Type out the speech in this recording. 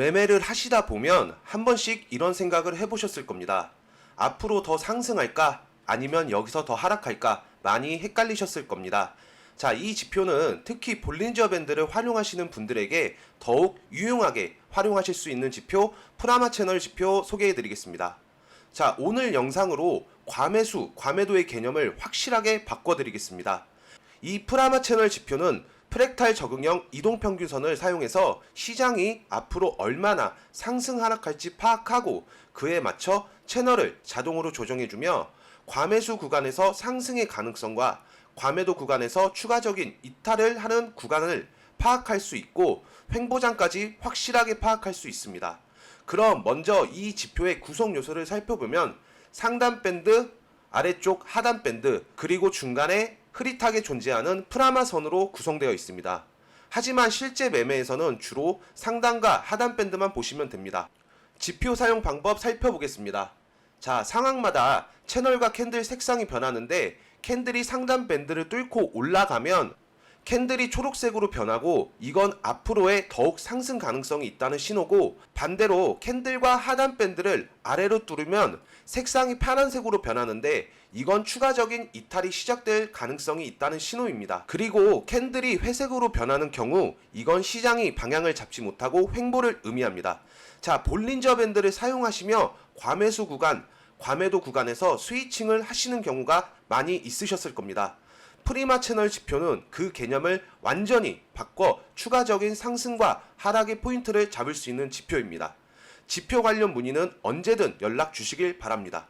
매매를 하시다 보면 한 번씩 이런 생각을 해보셨을 겁니다. 앞으로 더 상승할까? 아니면 여기서 더 하락할까? 많이 헷갈리셨을 겁니다. 자, 이 지표는 특히 볼린저 밴드를 활용하시는 분들에게 더욱 유용하게 활용하실 수 있는 지표, 프라마 채널 지표 소개해 드리겠습니다. 자, 오늘 영상으로 과매수, 과매도의 개념을 확실하게 바꿔드리겠습니다. 이 프라마 채널 지표는 프랙탈 적응형 이동평균선을 사용해서 시장이 앞으로 얼마나 상승 하락할지 파악하고 그에 맞춰 채널을 자동으로 조정해주며 과매수 구간에서 상승의 가능성과 과매도 구간에서 추가적인 이탈을 하는 구간을 파악할 수 있고 횡보장까지 확실하게 파악할 수 있습니다. 그럼 먼저 이 지표의 구성 요소를 살펴보면 상단 밴드, 아래쪽 하단 밴드, 그리고 중간에 흐릿하게 존재하는 프라마 선으로 구성되어 있습니다. 하지만 실제 매매에서는 주로 상단과 하단 밴드만 보시면 됩니다. 지표 사용 방법 살펴보겠습니다. 자, 상황마다 채널과 캔들 색상이 변하는데 캔들이 상단 밴드를 뚫고 올라가면 캔들이 초록색으로 변하고 이건 앞으로의 더욱 상승 가능성이 있다는 신호고 반대로 캔들과 하단 밴드를 아래로 뚫으면 색상이 파란색으로 변하는데 이건 추가적인 이탈이 시작될 가능성이 있다는 신호입니다. 그리고 캔들이 회색으로 변하는 경우 이건 시장이 방향을 잡지 못하고 횡보를 의미합니다. 자, 볼린저 밴드를 사용하시며 과매수 구간, 과매도 구간에서 스위칭을 하시는 경우가 많이 있으셨을 겁니다. 프리마 채널 지표는 그 개념을 완전히 바꿔 추가적인 상승과 하락의 포인트를 잡을 수 있는 지표입니다. 지표 관련 문의는 언제든 연락 주시길 바랍니다.